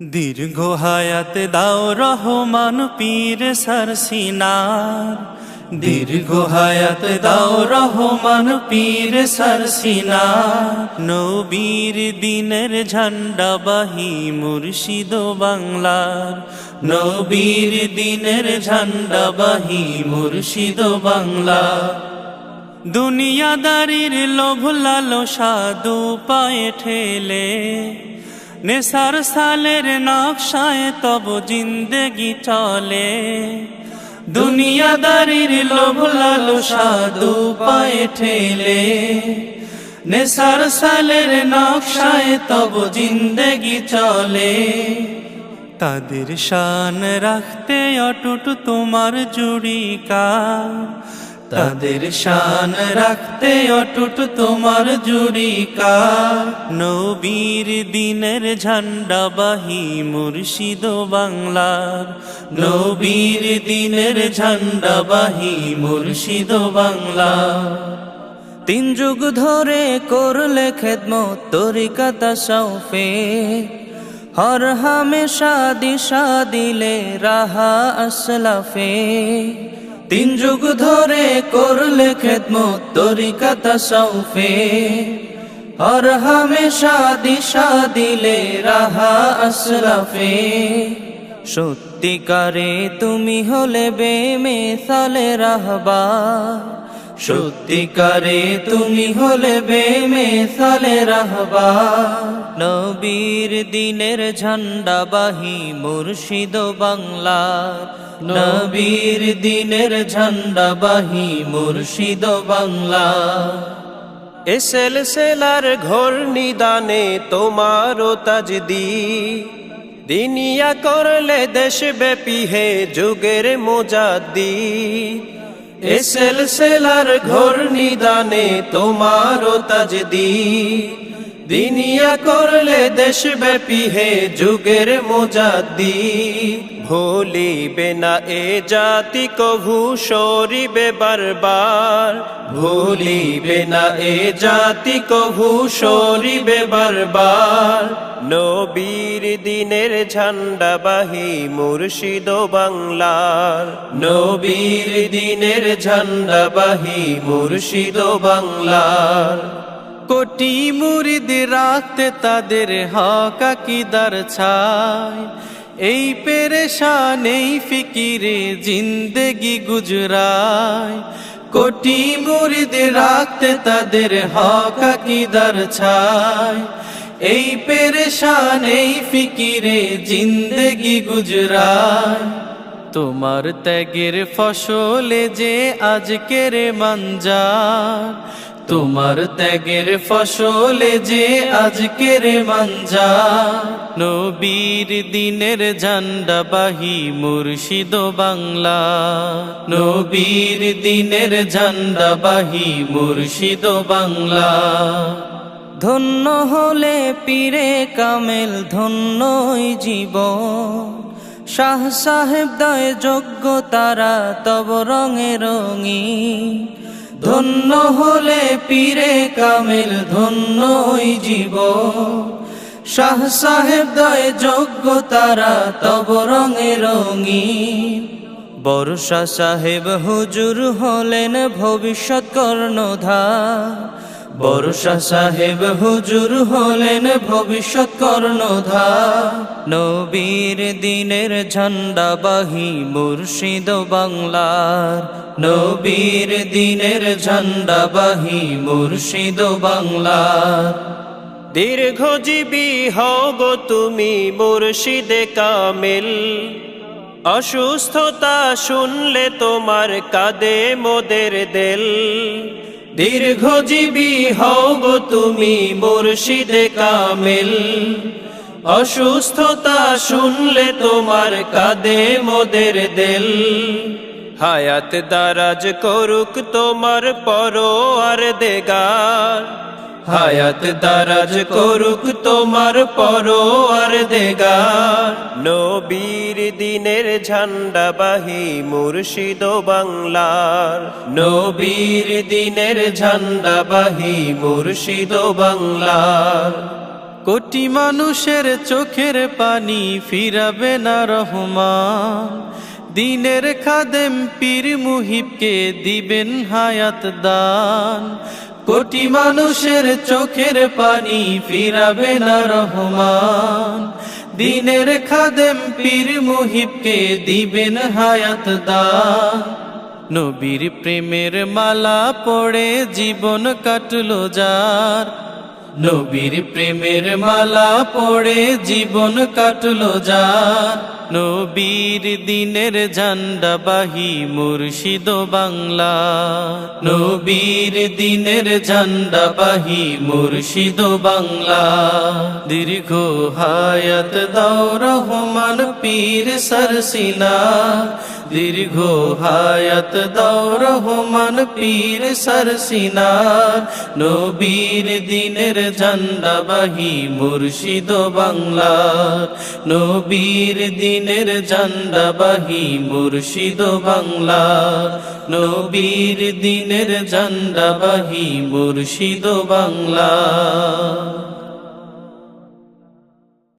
দীর্ঘ হায়াত দাও রহমান পীর সরসিনার। দীর্ঘ হায়াত দাও রহমান পীর সরসিনার। নবীর দিনের ঝান্ডা বাহি মুর্শিদ বাংলার। নবীর দিনের ঝান্ডা বাহি মুর্শিদ বাংলা দুনিয়াদারির লোভ লালসা দু পায়ে ঠেলে নেশার সালের নকশায় তব জিন্দেগি চলে। দুনিয়াদারির লোভ লালসা দু পায়ে ঠেলে। নেশার সালের নকশায় তব জিন্দেগি চলে। তাদের শান রাখতে অটুট তোমার জুড়িকা। তাদের শান রাখতে অটুট তোমার জুড়িকা নবীর দিনের ঝান্ডা বাহি মুর্শিদ বাংলার। নবীর দিনের ঝান্ডা বাহি মুর্শিদ বাংলা তিন যুগ ধরে করলে খেদমত তরিকাতা সৌফে হর হামেশা দিশা দিলে রাহা আসলাফে। তিন যুগ ধরে করলে খেদমত তরিকাতা সৌফে হর হামেশা দিশা দিলে রাহা আশরাফে। সত্যিকারে তুমি হলে বেমে সালে রাহবা। সত্যিকারে তুমি হলে বেমেসালে রাহবা নবীর দিনের ঝান্ডা বাহি মুর্শিদ বাংলার। নবীর দিনের ঝান্ডা বাহি মুর্শিদ বাংলা এসেল সেলার ঘোর নিদানে তোমারও তাজদি। দিনিয়া করলে দেশব্যাপী হে যুগের মোজাদ্দি এসেল সেলার ঘোর নিদানে তোমারও তাজদি দিনিয়া করলে দেশব্যাপী হে যুগের মোজাদ্দি ভুলিবে না এ জাতি, কভু সরিবে বারবার। ভুলিবে না এ জাতি, কভু সরিবে বারবার। নবীর দিনের ঝান্ডা বাহি মুর্শিদ বাংলার। নবীর দিনের ঝান্ডা বাহি মুর্শিদ বাংলার। কোটি মুরিদ রাখতে তাদের হক আকিদার ছায়। এই পেরেশান, এই ফিকিরে জিন্দেগি গুজরায়। কোটি মুরিদ রাখতে তাদের হক আকিদার ছায়। এই পেরেশান, এই ফিকিরে জিন্দগি গুজরায় তোমার ত্যাগের ফসলে যে আজকের মাঞ্জার তোমার ত্যাগের ফসলে যে আজকের মাঞ্জা নবীর দিনের ঝান্ডা বাহি মুর্শিদ বাংলা। নবীর দিনের ঝান্ডা বাহি মুর্শিদ বাংলা। ধন্য হলে পীরে কামেল ধন্যই জীবন শাহ সাহেব দয় যোগ্য, তারা তব রঙে রঙি ধন্য হলে পীরে কামেল ধন্যই জীব। শাহ সাহেব দয় যোগ্য, তারা তব রঙে রঙি বর্ষা সাহেব হুজুর হলেন ভবিষ্যৎ কর্ণধার। বর্ষা সাহেব হুজুর হলেন ভবিষ্যৎ কর্ণধার নবীর দিনের ঝান্ডা বাহি মুর্শিদ বাংলার। নবীর দিনের ঝান্ডা বাহি মুর্শিদ বাংলার। দীর্ঘজীবী গো তুমি মুর্শিদে কামেল। অসুস্থতা শুনলে তোমার কাদে মোদের দেল। দীর্ঘজীবী হব তুমি মুর্শিদে কামেল। অসুস্থতা শুনলে তোমার কাদে মোদের দেল। হায়াত দারাজ করুক তোমার পর আর দেগার হায়াত দারাজ করুক তোমার পরো আর দেগার। নবীর দিনের ঝান্ডা বাহি মুর্শিদ বাংলার। নবীর দিনের ঝান্ডা বাহি মুর্শিদ বাংলার। কোটি মানুষের চোখের পানি ফিরাবে না রহমান। দিনের খাদেম পীর মুহিবকে দিবেন হায়াত দান। কোটি মানুষের চোখের পানি ফিরাবে না রহমান। দিনের খাদেম পীর মুহিবকে দিবেন হায়াত দান। নবীর প্রেমের মালা পড়ে জীবন কাটলো যার। নবীর প্রেমের মালা পড়ে জীবন কাটলো যার। নবীর দিনের ঝান্ডা বাহি মুর্শিদ বাংলা। নবীর দিনের ঝান্ডা বাহি মুর্শিদ বাংলা। দীর্ঘ হায়াত দাও রহমান পীর সরসিনা দীর্ঘ হায়াত দাও রহমান পীর সরসিনার নবীর দিনের ঝান্ডা বাহি মুর্শিদ বাংলা। নবীর দিনের ঝান্ডা বাহি মুর্শিদ বাংলা। নবীর দিনের ঝান্ডা বাহি মুর্শিদ বাংলা।